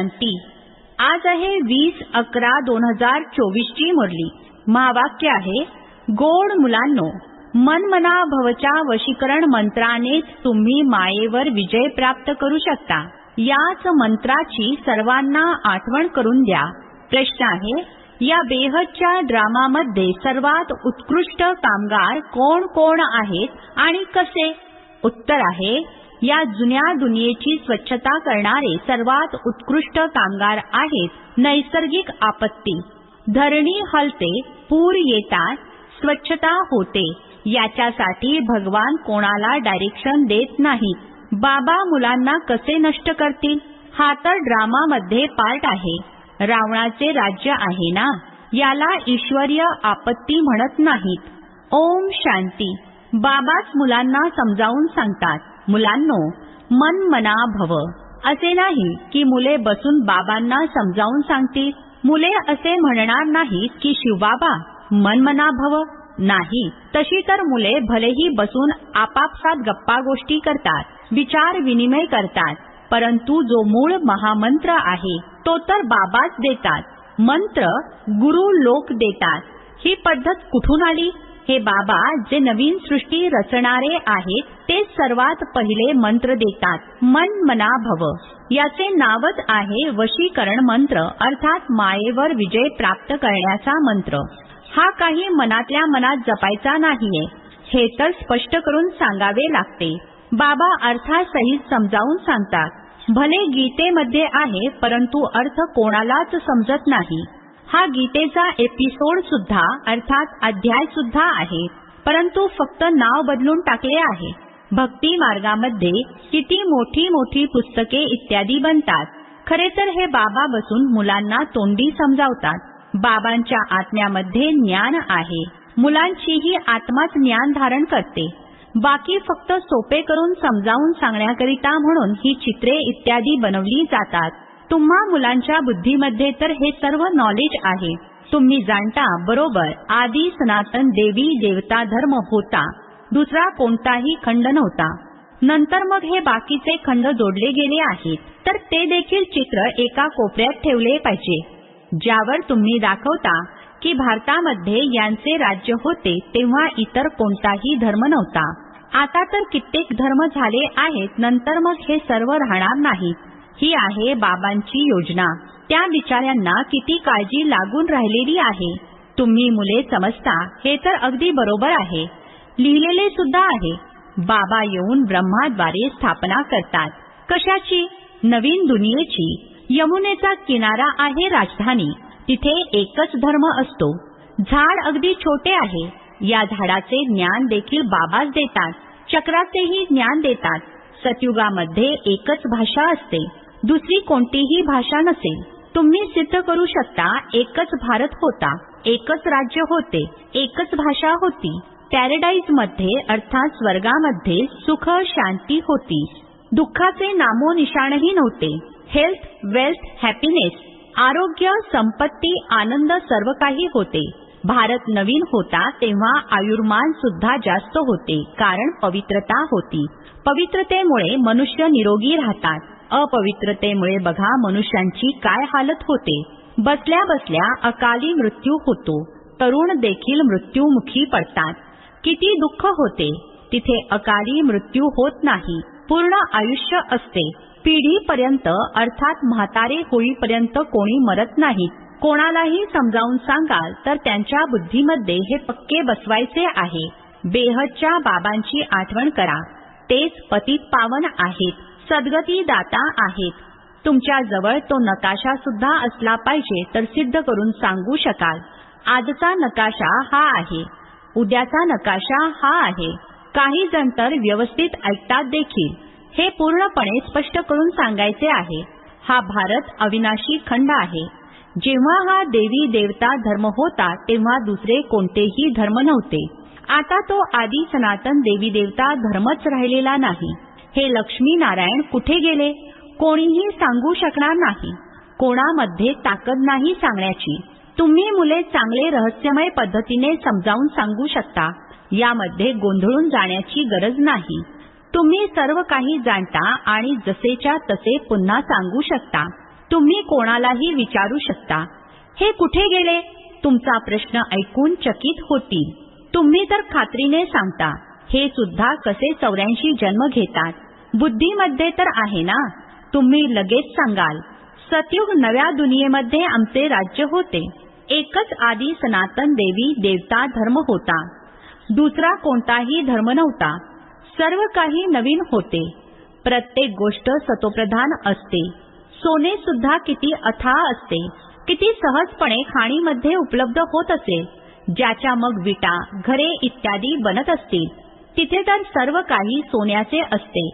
क्रांती आज आहे वीस अकरा दोन हजार चोवीस ची मुरली. महावाक्य आहे गोड मुलांनो मनमना भवच्या वशीकरण मंत्रानेच तुम्ही मायेवर विजय प्राप्त करू शकता. याच मंत्राची सर्वांना आठवण करून द्या. प्रश्न आहे या बेहदच्या ड्रामामध्ये सर्वात उत्कृष्ट कामगार कोण कोण आहेत आणि कसे? उत्तर आहे या जुन्या दुनियेची स्वच्छता करणारे सर्वात उत्कृष्ट कामगार आहेत नैसर्गिक आपत्ती. धरणी हलते पूर येतात स्वच्छता होते. याच्यासाठी भगवान कोणाला डायरेक्शन देत नाहीत बाबा मुलांना कसे नष्ट करतील? हा तर ड्रामामध्ये पार्ट आहे. रावणाचे राज्य आहे ना? याला ईश्वरीय आपत्ती म्हणत नाहीत. ओम शांती. बाबाच मुलांना समजावून सांगतात. मुलांनो मन मना भव. असे नाही की मुले बसून बाबांना समजावून सांगतील. मुले असे म्हणणार नाहीत की शिवबाबा मन मना भव. नाही. तशी तर मुले भलेही बसून आपापसात गप्पा गोष्टी करतात विचार विनिमय करतात. परंतु जो मूळ महामंत्र आहे तो तर बाबाच देतात. मंत्र गुरु लोक देतात. ही पद्धत कुठून आली? हे बाबा जे नवीन सृष्टी रचणारे आहेत ते सर्वात पहिले मंत्र देतात मन मना भव. याचे नावच आहे वशीकरण मंत्र अर्थात मायेवर विजय प्राप्त करण्याचा मंत्र. हा काही मनातल्या मनात जपायचा नाहीये हे तर स्पष्ट करून सांगावे लागते. बाबा अर्थासहित समजावून सांगतात भले गीतेमध्ये आहे परंतु अर्थ कोणालाच समजत नाही. हा गीतेचा एपिसोड सुद्धा अर्थात अध्याय सुद्धा आहे. परंतु फक्त नाव बदलून टाकले आहे. भक्ती मार्गामध्ये किती मोठी मोठी पुस्तके इत्यादी बनतात. खरे तर हे बाबा बसून मुलांना तोंडी समजावतात. बाबांच्या आत्म्यामध्ये ज्ञान आहे. मुलांचीही आत्माच ज्ञान धारण करते. बाकी फक्त सोपे करून समजावून सांगण्याकरिता म्हणून ही चित्रे इत्यादी बनवली जातात. तुम्हा मुलांच्या बुद्धीमध्ये तर हे सर्व नॉलेज आहे. तुम्ही जाणता बरोबर आदी सनातन देवी देवता धर्म होता. दुसरा कोणताही खंड नव्हता. नंतर मग हे बाकीचे खंड जोडले गेले आहेत. तर ते देखील चित्र एका कोपऱ्यात ठेवले पाहिजे. ज्यावर तुम्ही दाखवता की भारतामध्ये यांचे राज्य होते तेव्हा इतर कोणताही धर्म नव्हता. आता तर कित्येक धर्म झाले आहेत नंतर मग हे सर्व राहणार नाहीत. ही आहे बाबांची योजना. त्या बिचाऱ्यांना किती काळजी लागून राहिलेली आहे. तुम्ही मुले समजता हे तर अगदी बरोबर आहे. लिहिलेले सुद्धा आहे. बाबा येऊन ब्रह्माद्वारे स्थापना करतात. कशाची? नवीन दुनियेची. यमुनेचा किनारा आहे राजधानी. तिथे एकच धर्म असतो. झाड अगदी छोटे आहे. या झाडाचे ज्ञान देखील बाबाच देतात. चक्राचेही ज्ञान देतात. सतयुगामध्ये एकच भाषा असते. दुसरी कोणतीही भाषा नसेल तुम्ही सिद्ध करू शकता एकच भारत होता एकच राज्य होते एकच भाषा होती. पॅरेडाईजमध्ये अर्थात स्वर्गामध्ये सुख शांती होती. दुःखाचे नामोनिशाणही नव्हते. हेल्थ वेल्थ हॅपीनेस आरोग्य संपत्ती आनंद सर्व काही होते. भारत नवीन होता तेव्हा आयुर्मान सुद्धा जास्त होते कारण पवित्रता होती. पवित्रतेमुळे मनुष्य निरोगी राहतात. अपवित्रतेमुळे बघा मनुष्यांची काय हालत होते. बसल्या बसल्या अकाली मृत्यू होतो. तरुण देखील मृत्यूमुखी पडतात. किती दुःख होते. तिथे अकाली मृत्यू होत नाही. पूर्ण आयुष्य असते. पिढीपर्यंत अर्थात म्हातारे होईपर्यंत कोणी मरत नाही. कोणालाही समजावून सांगाल तर त्यांच्या बुद्धीमध्ये हे पक्के बसवायचे आहे. बेहदच्या बाबांची आठवण करा. तेच पतित पावन आहेत. सद्गती दाता आहेत. तुमच्या जवळ तो नकाशा सुद्धा असला पाहिजे तर सिद्ध करून सांगू शकाल. आजचा नकाशा हा आहे. उद्याचा नकाशा हा आहे. काही जण तर व्यवस्थित ऐकतात देखील. हे पूर्णपणे स्पष्ट करून सांगायचे आहे. हा भारत अविनाशी खंड आहे. जेव्हा हा देवी देवता धर्म होता तेव्हा दुसरे कोणतेही धर्म नव्हते. आता तो आदी सनातन देवी देवता धर्मच राहिलेला नाही. हे लक्ष्मी नारायण कुठे गेले? कोणीही सांगू शकणार नाही. कोणामध्ये ताकद नाही सांगण्याची. तुम्ही मुले चांगले रहस्यमय पद्धतीने समजावून सांगू शकता. यामध्ये गोंधळून जाण्याची गरज नाही. तुम्ही सर्व काही जाणता आणि जसेच्या तसे पुन्हा सांगू शकता. तुम्ही कोणालाही विचारू शकता. हे कुठे गेले? तुमचा प्रश्न ऐकून चकित होतील. तुम्ही तर खात्रीने सांगता. हे सुद्धा कसे चौऱ्याऐंशी जन्म घेतात? बुद्धीमध्ये तर आहे ना? तुम्ही लगेच सांगाल. सतयुग नव्या दुनियेमध्ये आमचे राज्य होते. एकच आधी सनातन देवी देवता धर्म होता. दुसरा कोणताही धर्म नव्हता. सर्व काही नवीन होते. प्रत्येक गोष्ट सतोप्रधान असते. सोने सुद्धा किती अथाह असते. किती सहजपणे खाणीमध्ये उपलब्ध होत असेल ज्याच्या मग विटा घरे इत्यादी बनत असतील. तिथे तर सर्व काही सोन्याचे असते.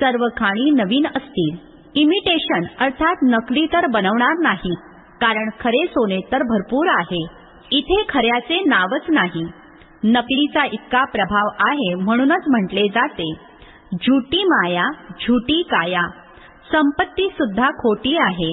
सर्व खाणी नवीन असतील. इमिटेशन अर्थात नकली तर बनवणार नाही. कारण खरे सोने तर भरपूर आहे. इथे खऱ्याचे नावच नाही. नकलीचा इतका प्रभाव आहे म्हणूनच म्हटले जाते. झुटी माया झुटी काया. संपत्ती सुद्धा खोटी आहे.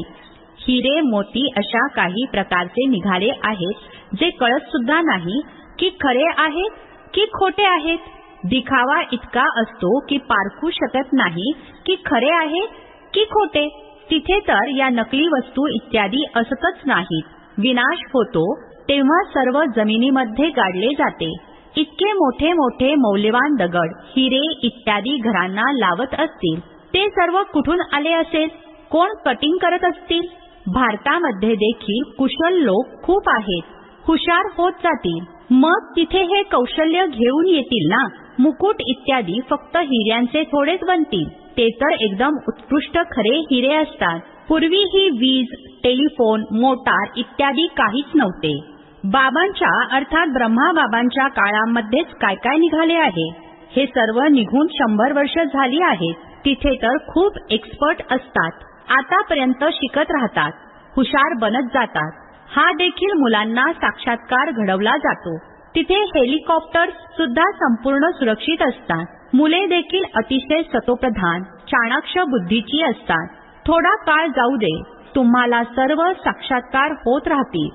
हिरे मोती अशा काही प्रकारचे निघाले आहेत जे कळत सुद्धा नाही की खरे आहेत की खोटे आहेत. दिखावा इतका असतो की पारखू शकत नाही की खरे आहे की खोटे. तिथे तर या नकली वस्तू इत्यादी असतच नाहीत. विनाश होतो तेव्हा सर्व जमिनीमध्ये गाडले जाते. इतके मोठे मोठे मौल्यवान दगड हिरे इत्यादी घरांना लावत असतील. ते सर्व कुठून आले असेल? कोण कटिंग करत असतील? भारतामध्ये देखील कुशल लोक खूप आहेत. हुशार होत जातील. मग तिथे हे कौशल्य घेऊन येतील ना? मुकुट इत्यादी फक्त हिऱ्यांचे थोडेच बनतील. ते तर एकदम उत्कृष्ट खरे हिरे असतात. पूर्वी ही वीज टेलिफोन मोटार इत्यादी काहीच नव्हते. बाबांच्या अर्थात ब्रह्मा बाबांच्या काळामध्येच काय काय निघाले आहे? हे सर्व निघून शंभर वर्ष झाली आहेत. तिथे तर खूप एक्सपर्ट असतात. आतापर्यंत शिकत राहतात. हुशार बनत जातात. हा देखील मुलांना साक्षात्कार घडवला जातो. तिथे हेलिकॉप्टर्स सुद्धा संपूर्ण सुरक्षित असतात. मुले देखील अतिशय सतोप्रधान चाणाक्ष बुद्धीची असतात. थोडा काळ जाऊ दे तुम्हाला सर्व साक्षात्कार होत राहतील.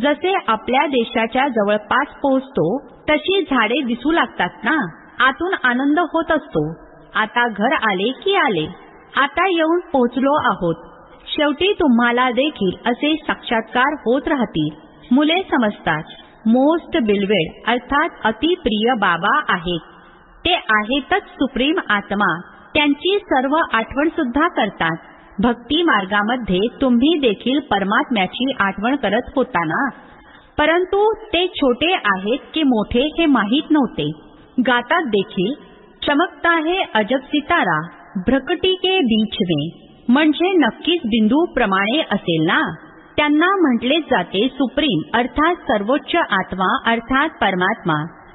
जसे आपल्या देशाच्या जवळपास पोहोचतो तशी झाडे दिसू लागतात ना? आतून आनंद होत असतो. आता घर आले की आले. आता येऊन पोहोचलो आहोत. शेवटी तुम्हाला देखील असे साक्षात्कार होत राहतील. मुले समजतात. मोस्ट बिलवेड अर्थात अतिप्रिय बाबा आहेत. ते आहेतच सुप्रीम आत्मा. त्यांची सर्व आठवण सुद्धा करतात. भक्ती मार्गामध्ये तुम्ही देखील परमात्म्याची आठवण करत होता ना? परंतु ते छोटे आहेत की मोठे हे माहीत नव्हते. गातात देखील चमकता है अजब सितारा भ्रकटी के बीच में. म्हणजे नक्कीच बिंदू प्रमाणे असेल ना? त्यांना म्हटलेच जाते सुप्रीम अर्थात सर्वोच्च आत्मा अर्थात परमात्मा.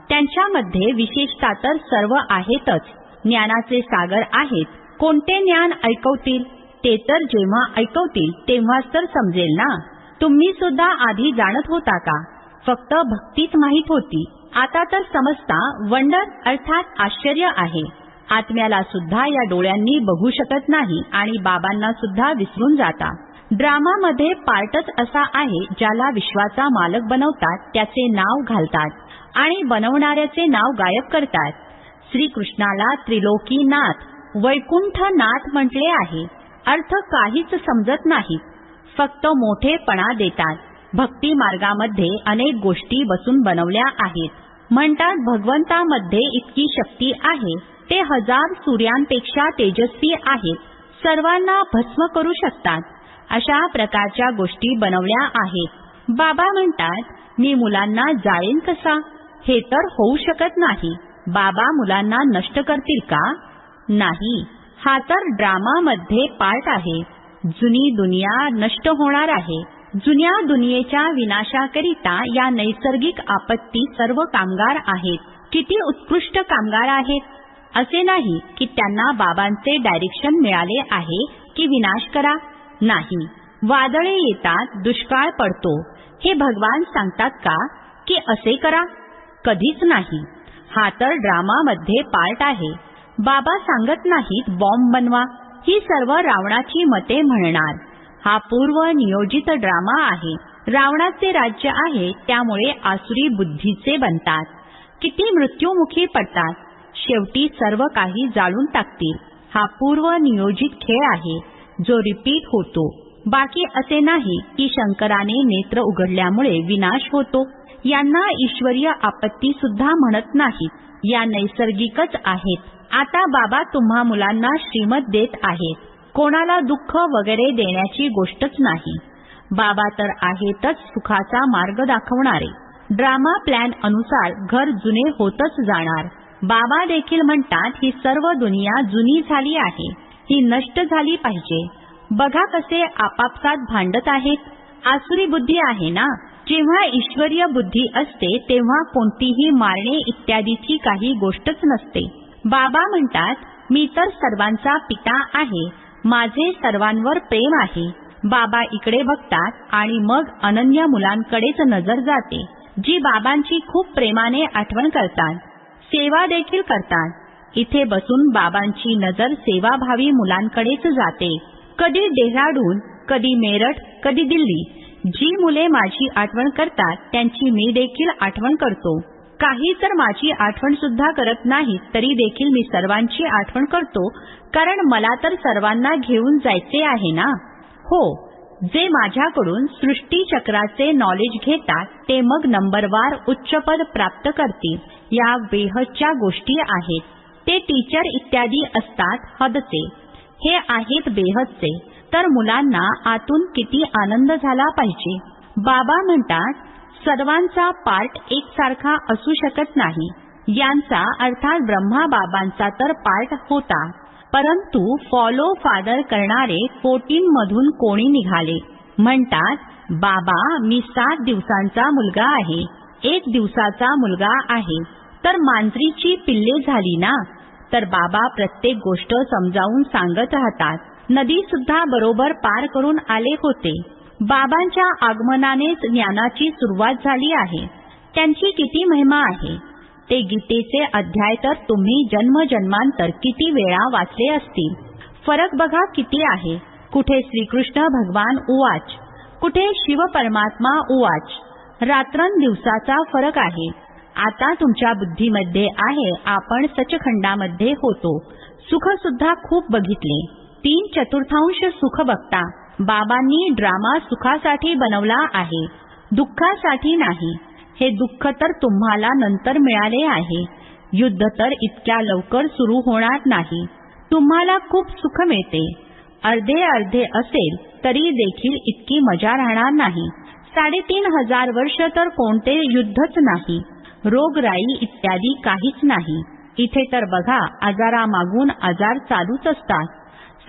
त्यांच्यामध्ये विशेषता तर सर्व आहेतच. ज्ञानाचे सागर आहेत. कोणते ज्ञान ऐकवतील? ते तर जेव्हा ऐकवतील तेव्हाच तर समजेल ना? तुम्ही सुद्धा आधी जाणत होता का? फक्त भक्तीच माहीत होती. आता तर समजता वंडर अर्थात आश्चर्य आहे. आत्म्याला सुद्धा या डोळ्यांनी बघू शकत नाही आणि बाबांना सुद्धा विसरून जाता. ड्रामामध्ये पार्टच असा आहे ज्याला विश्वाचा मालक बनवतात त्याचे नाव घालतात आणि बनवणाऱ्याचे नाव गायब करतात. श्रीकृष्णाला त्रिलोकीनाथ वैकुंठनाथ म्हटले आहे. अर्थ काहीच समजत नाही. फक्त मोठेपणा देतात. भक्ती मार्गामध्ये अनेक गोष्टी बसून बनवल्या आहेत. म्हणतात भगवंतामध्ये इतकी शक्ती आहे. ते हजार सूर्यांपेक्षा तेजस्वी आहेत. सर्वांना भस्म करू शकतात. अशा प्रकारच्या गोष्टी बनवल्या आहेत. बाबा म्हणतात मी मुलांना जाळेन कसा? हे तर होऊ शकत नाही. बाबा मुलांना नष्ट करतील का? नाही. हा तर ड्रामामध्ये पार्ट आहे. जुनी दुनिया नष्ट होणार आहे. जुन्या दुनियेच्या विनाशाकरिता या नैसर्गिक आपत्ती सर्व कामगार आहेत. किती उत्कृष्ट कामगार आहेत. असे नाही की त्यांना बाबांचे डायरेक्शन मिळाले आहे की विनाश करा. नाही. वादळे येतात दुष्काळ पडतो. हे भगवान सांगतात का? की असे करा. कधीच नाही. हा तर ड्रामामध्ये पार्ट आहे. बाबा सांगत नाहीत बॉम्ब बनवा. ही सर्व रावणाची मते म्हणणार. हा पूर्व नियोजित ड्रामा आहे. रावणाचे राज्य आहे त्यामुळे आसुरी बुद्धीचे बनतात. किती मृत्युमुखी पडतात. शेवटी सर्व काही जाळून टाकतील. हा पूर्व नियोजित खेळ आहे. जो रिपीट होतो. बाकी असे नाही की शंकराने नेत्र उघडल्यामुळे विनाश होतो. यांना ईश्वरीय आपत्ती सुद्धा म्हणत नाहीत. या नैसर्गिकच आहेत. आता बाबा तुम्हा मुलांना श्रीमत देत आहेत. कोणाला दुःख वगैरे देण्याची गोष्टच नाही. बाबा तर आहेतच सुखाचा मार्ग दाखवणारे. ड्रामा प्लॅन अनुसार घर जुने होतच जाणार. बाबा देखील म्हणतात ही सर्व दुनिया जुनी झाली आहे. ही नष्ट झाली पाहिजे. बघा कसे आपापसात भांडत आहेत. आसुरी बुद्धी आहे ना? जेव्हा ईश्वरीय बुद्धी असते तेव्हा कोणतीही मारणे इत्यादीची काही गोष्टच नसते. बाबा म्हणतात मी तर सर्वांचा पिता आहे. माझे सर्वांवर प्रेम आहे. बाबा इकडे बघतात आणि मग अनन्य मुलांकडेच नजर जाते जी बाबांची खूप प्रेमाने आठवण करतात. सेवा देखील करतात. इथे बसून बाबांची नजर सेवाभावी मुलांकडेच जाते. कधी डेहराडून कधी मेरठ कधी दिल्ली. जी मुले माझी आठवण करतात त्यांची मी देखील आठवण करतो. काही तर माझी आठवण सुद्धा करत नाहीत तरी देखील मी सर्वांची आठवण करतो. कारण मला तर सर्वांना घेऊन जायचे आहे ना? हो. जे माझ्याकडून सृष्टी चक्राचे नॉलेज घेतात ते मग नंबरवार उच्चपद प्राप्त करतील. या बेहदच्या गोष्टी आहेत. ते टीचर इत्यादी असतात हदचे हे आहेत बेहदचे तर मुलांना आतून किती आनंद झाला पाहिजे? बाबा म्हणतात सर्वांचा पार्ट एकसारखा असू शकत नाही. यांचा अर्थात ब्रह्मा बाबांचा तर पार्ट होता. परंतु फॉलो फादर करणारे कोटींमधून कोणी निघाले? म्हणतात बाबा मी सात दिवसांचा मुलगा आहे. एक दिवसाचा मुलगा आहे. तर मांजरीची पिल्ले झाली ना? तर बाबा प्रत्येक गोष्ट समजावून सांगत राहतात. नदी सुद्धा बरोबर पार करून आले होते. बाबांच्या आगमनानेच ज्ञानाची सुरुवात झाली आहे. त्यांची किती महिमा आहे? ते गीतेचे अध्याय तर तुम्ही जन्मजन्मांतर किती वेळा वाचले असतील? फरक बघा किती आहे. कुठे श्रीकृष्ण भगवान उवाच? कुठे शिव परमात्मा उवाच? रात्रन दिवसाचा फरक आहे. आता तुमच्या बुद्धीमध्ये आहे आपण सचखंडामध्ये होतो. सुख सुद्धा खूप बघितले. तीन चतुर्थांश सुख बघता. बाबांनी ड्रामा सुखासाठी बनवला आहे. दुःखासाठी नाही. हे दुःख तर तुम्हाला नंतर मिळाले आहे. युद्ध तर इतक्या लवकर सुरू होणार नाही. तुम्हाला खूप सुख मिळते. अर्धे अर्धे असेल तरी देखील इतकी मजा राहणार नाही. साडेतीन हजार वर्ष तर कोणते युद्धच नाही. रोगराई इत्यादी काहीच नाही. इथे तर बघा आजारामागून आजार चालूच असतात.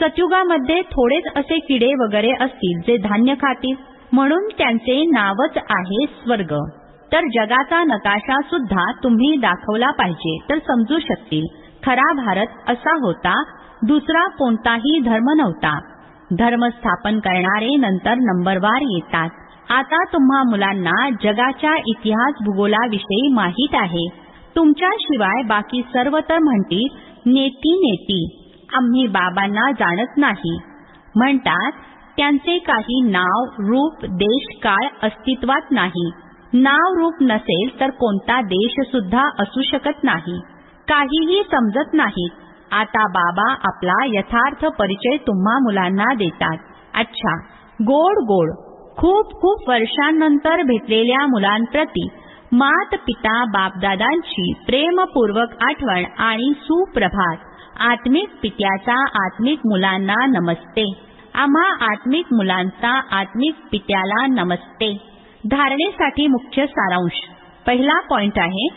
सत्युगामध्ये थोडेच असे किडे वगैरे असतील जे धान्य खातील. म्हणून त्यांचे नावच आहे स्वर्ग. तर जगाचा नकाशा सुद्धा तुम्ही दाखवला पाहिजे तर समजू शकतील. खरा भारत असा होता दुसरा कोणताही धर्म नव्हता. धर्म स्थापन करणारे नंतर नंबरवार येतात. आता तुम्हा मुलांना जगाच्या इतिहास भूगोलाविषयी माहीत आहे. तुमच्याशिवाय बाकी सर्व तर म्हणतील नेती नेती आम्ही बाबांना जाणत नाही. म्हणतात त्यांचे काही नाव रूप देश काळ अस्तित्वात नाही. नाव रूप नसेल तर कोणता देश सुद्धा असू शकत नाही. काहीही समजत नाही. आता बाबा आपला यथार्थ परिचय तुम्हा मुलांना देतात. अच्छा गोड गोड. खूप खूप वर्षांनंतर भेटलेल्या मुलांप्रती मात पिता बापदादांची प्रेमपूर्वक आठवण आणि सुप्रभात. आत्मिक पित्याचा आत्मिक मुलांना नमस्ते. आम्हा आत्मिक मुलांचा आत्मिक पित्याला नमस्ते. धारणेसाठी मुख्य सारांश. पहिला पॉइंट आहे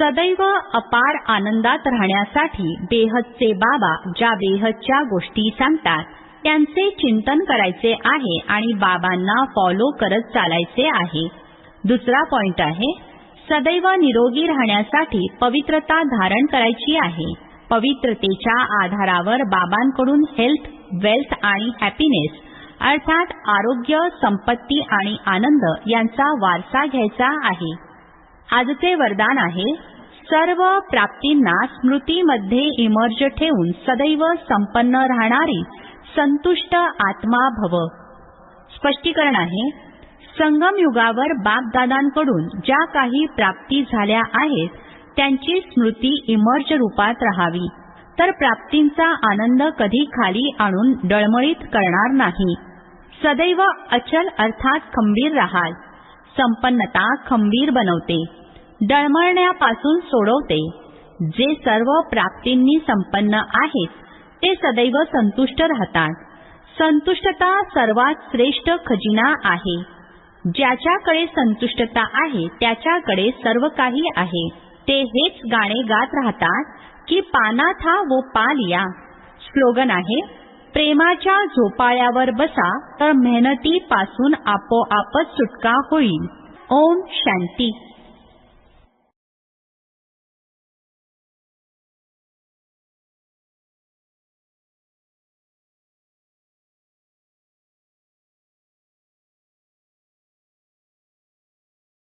सदैव अपार आनंदात राहण्यासाठी बेहदचे बाबा ज्या बेहदच्या गोष्टी सांगतात. त्यांचे चिंतन करायचे आहे आणि बाबांना फॉलो करत चालायचे आहे. दुसरा पॉइंट आहे सदैव निरोगी राहण्यासाठी पवित्रता धारण करायची आहे. पवित्रतेच्या आधारावर बाबांकडून हेल्थ वेल्थ आणि हॅपीनेस अर्थात आरोग्य संपत्ती आणि आनंद यांचा वारसा घ्यायचा आहे. आजचे वरदान आहे सर्व प्राप्तींना स्मृतीमध्ये इमर्ज ठेवून सदैव संपन्न राहणारी संतुष्ट आत्मा भव. स्पष्टीकरण आहे संगम युगावर बापदादांकडून ज्या काही प्राप्ती झाल्या आहेत त्यांची स्मृती इमर्ज रूपात राहावी. तर प्राप्तींचा आनंद कधी खाली आणून डळमळीत करणार नाही. सदैव अचल अर्थात खंबीर राहाल. संपन्नता खंबीर बनवते. डळमळण्यापासून सोडवते. जे सर्व प्राप्तींनी संपन्न आहेत ते सदैव संतुष्ट राहतात. संतुष्टता सर्वात श्रेष्ठ खजिना आहे. ज्याच्याकडे संतुष्टता आहे त्याच्याकडे सर्व काही आहे. ते हेच गाणे गात राहतात की पाना था वो पालिया स्लोगन आहे प्रेमाच्या झोपाळ्यावर बसा तर मेहनतीपासून आपोआपच सुटका होईल. ओम शांती.